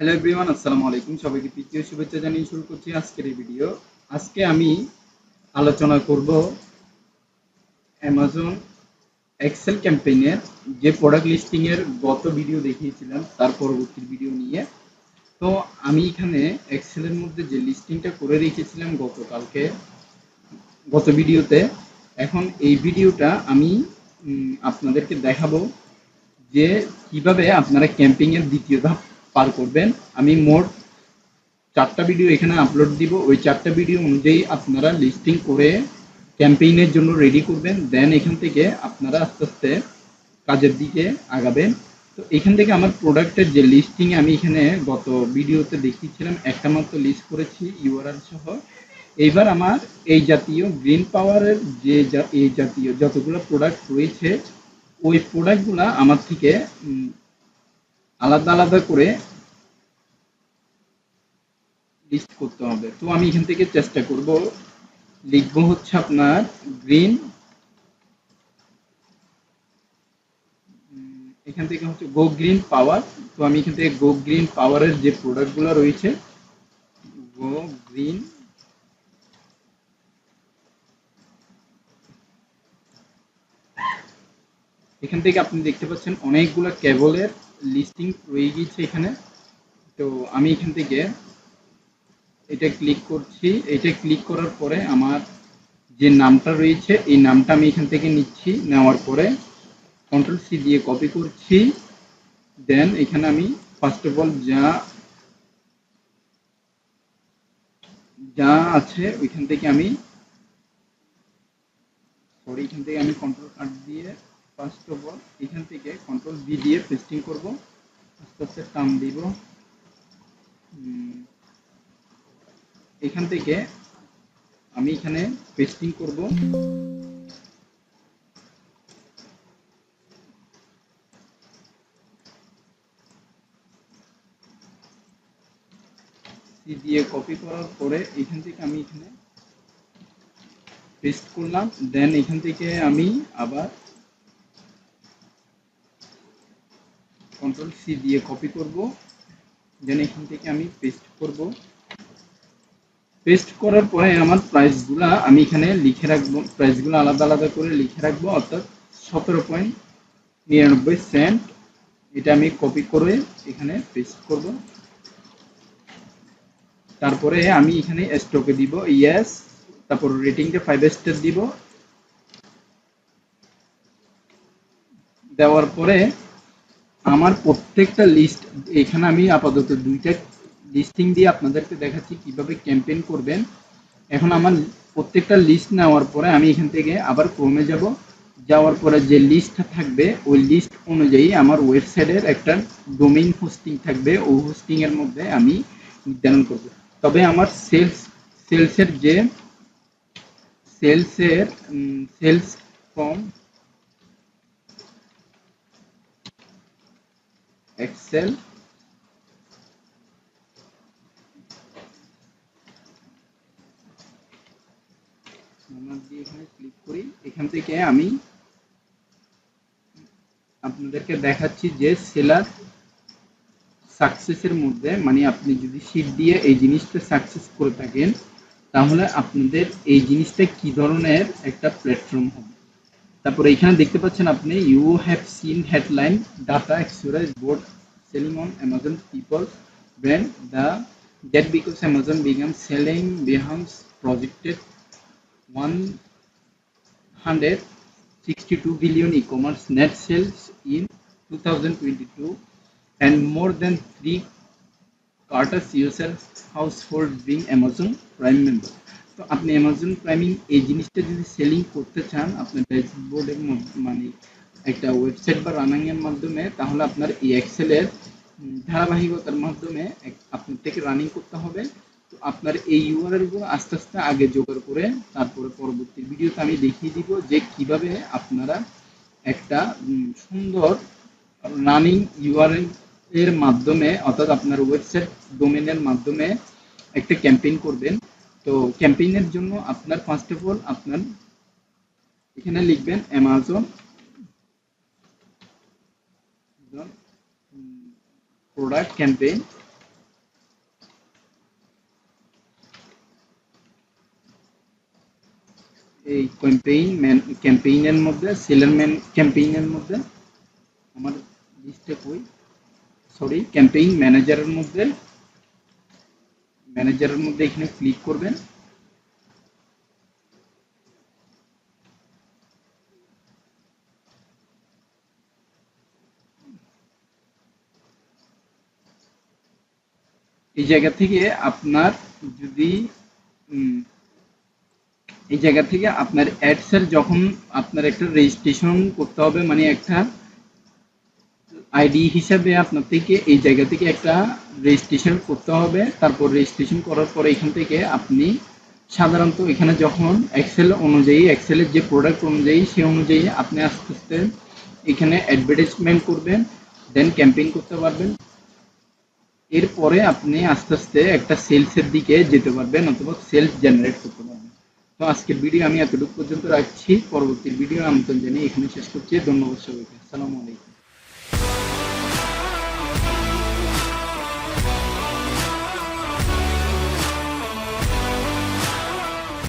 Hello everyone আসসালামু আলাইকুম সবাইকে তৃতীয় শুভেচ্ছা জানিয়ে শুরু করছি আজকের এই ভিডিও আজকে আমি আলোচনা করব অ্যামাজন এক্সেল ক্যাম্পেইনের যে প্রোডাক্ট লিস্টিং এর গত ভিডিও দেখিয়েছিলাম, তার পরবর্তী ভিডিও নিয়ে। তো আমি এখানে এক্সেলের মধ্যে যে লিস্টিংটা করে রেখেছিলাম গতকালকে, গত ভিডিওতে এখন এই ভিডিওটা আমি আপনাদেরকে দেখাবো যে কীভাবে আপনারা ক্যাম্পিং এর দ্বিতীয় ধাপ পার করবেন। আমি মোট চারটা ভিডিও এখানে আপলোড দিব। ওই চারটা ভিডিও অনুযায়ী আপনারা লিস্টিং করে ক্যাম্পেইনের জন্য রেডি করবেন। দেন এখান থেকে আপনারা আস্তে আস্তে কাজের দিকে আগাবেন। তো এখান থেকে আমার প্রোডাক্টের যে লিস্টিং আমি এখানে গত ভিডিওতে দেখিয়েছিলাম, একটা মাত্র লিস্ট করেছি ইউআরএল সহ। এইবার আমার এই জাতীয় গ্রিন পাওয়ারের যে এই জাতীয় যতগুলো প্রোডাক্ট রয়েছে, ওই প্রোডাক্টগুলো আমার থেকে আলাদা আলাদা করে লিস্ট করতে হবে। তো আমি এখান থেকে চেষ্টা করব। লিখব হচ্ছে আপনার গ্রিন এখান থেকে হচ্ছে গো গ্রিন পাওয়ার তো আমি এখান থেকে গো গ্রিন পাওয়ারের যে প্রোডাক্টগুলো রয়েছে গো গ্রিন এখান থেকে আপনি দেখতে পাচ্ছেন অনেকগুলো কেবলের লিস্টিং রয়ে গিয়েছে এখানে। তো আমি এখান থেকে এটা ক্লিক করছি। এটা ক্লিক করার পরে আমার যে নামটা রয়েছে, এই নামটা আমি এখান থেকে নিচ্ছি। নেওয়ার পরে কন্ট্রোল সি দিয়ে কপি করছি। দেন এখানে আমি ফার্স্ট অফ অল যা যা আছে ওইখান থেকে আমি সরি এখান থেকে আমি কন্ট্রোল কাট দিয়ে ফার্স্ট অফ অল এখান থেকে কন্ট্রোল বি দিয়ে পেস্টিং করব। আস্তে আস্তে টান দিব। এখান থেকে আমি এখানে পেস্টিং করব। সি দিয়ে কপি করার পরে এখান থেকে আমি এখানে পেস্ট করলাম। দেন এখান থেকে আমি আবার কন্ট্রোল সি দিয়ে কপি করব। দেন এখান থেকে আমি পেস্ট করব। পেস্ট করার পরে আমার প্রাইসগুলা আমি এখানে লিখে রাখব। প্রাইসগুলো আলাদা আলাদা করে লিখে রাখব, অর্থাৎ সতেরো পয়েন্ট নিরানব্বই সেন্ট এটা আমি কপি করে এখানে পেস্ট করব। তারপরে আমি এখানে স্টকে দিব ইয়েস তারপর রেটিংটা ফাইভ স্টার দিব। দেওয়ার পরে আমার প্রত্যেকটা লিস্ট এখানে আমি আপাতত দুইটা লিস্টিং দিয়ে আপনাদেরকে দেখাচ্ছি কীভাবে ক্যাম্পেইন করবেন। এখন আমার প্রত্যেকটা লিস্ট নেওয়ার পরে আমি এখান থেকে আবার ক্রমে যাব। যাওয়ার পরে যে লিস্টটা থাকবে, ওই লিস্ট অনুযায়ী আমার ওয়েবসাইটের একটা ডোমেইন হোস্টিং থাকবে। ওই হোস্টিং এর মধ্যে আমি নির্ধারণ করব। তবে আমার সেলস সেলসের যে সেলসের সেলস ফর্ম এক্সেল ক্লিক করি। এখান থেকে আমি আপনাদেরকে দেখাচ্ছি যে সেলার সাকসেসের মধ্যে মানে আপনি যদি শীট দিয়ে এই জিনিসটা সাকসেস করে থাকেন, তাহলে আপনাদের এই জিনিসটা কি ধরনের একটা প্ল্যাটফর্ম হবে? তারপরে এখানে দেখতে পাচ্ছেন আপনি you have seen headline data exercise board selling on Amazon people brand the that because Amazon became selling behemoth projected one hundred 62 billion e-commerce net sales in 2022 and more than three quarters users household being Amazon Prime member. তো আপনি Amazon priming এই জিনিসটা যদি selling করতে চান, আপনার ড্যাশবোর্ডের মানে একটা ওয়েবসাইট বা রানিং এর মাধ্যমে, তাহলে আপনার এই এক্সেলের ধারাবাহিকতার মাধ্যমে আপনার থেকে রানিং করতে হবে। তো আপনার এই ইউআরএলগুলো আস্তে আস্তে আগে জোগাড় করে, তারপরে পরবর্তী ভিডিওতে আমি দেখিয়ে দিব যে কীভাবে আপনারা একটা সুন্দর রানিং ইউআরএল এর মাধ্যমে, অর্থাৎ আপনার ওয়েবসাইট ডোমেনের মাধ্যমে একটা ক্যাম্পেইন করবেন। তো ক্যাম্পেইনের জন্য আপনার ফার্স্ট অফ অল আপনার এখানে লিখবেন অ্যামাজন প্রোডাক্ট ক্যাম্পেইন এই ক্যাম্পেইন ক্যাম্পেইনের মধ্যে সেলার ম্যান ক্যাম্পেইনের মধ্যে আমার লিস্টে কই সরি ক্যাম্পেইন ম্যানেজারের মধ্যে ম্যানেজারের মধ্যে এখানে ক্লিক করবেন। এই জায়গা থেকে আপনার যদি এই জায়গা থেকে আপনার অ্যাডসের যখন আপনার একটা রেজিস্ট্রেশন করতে হবে মানে একটা আইডি হিসাবে আপনার থেকে এই জায়গা থেকে একটা রেজিস্ট্রেশন করতে হবে। তারপর রেজিস্ট্রেশন করার পরে এখান থেকে আপনি সাধারণত এখানে যখন এক্সেল অনুযায়ী এক্সেলের যে প্রোডাক্ট অনুযায়ী, সে অনুযায়ী আপনি আস্তে আস্তে এখানে অ্যাডভার্টাইজমেন্ট করবেন দেন ক্যাম্পেইন করতে পারবেন। এরপরে আপনি আস্তে আস্তে একটা সেলসের দিকে যেতে পারবেন অথবা সেলস জেনারেট করতে পারবেন। তো আজকের ভিডিও আমি এতটুকু পর্যন্ত রাখছি। পরবর্তী ভিডিও আমন্ত্রণ জানিয়ে এখানে শেষ করছি। ধন্যবাদ সবাইকে। আসসালামু আলাইকুম।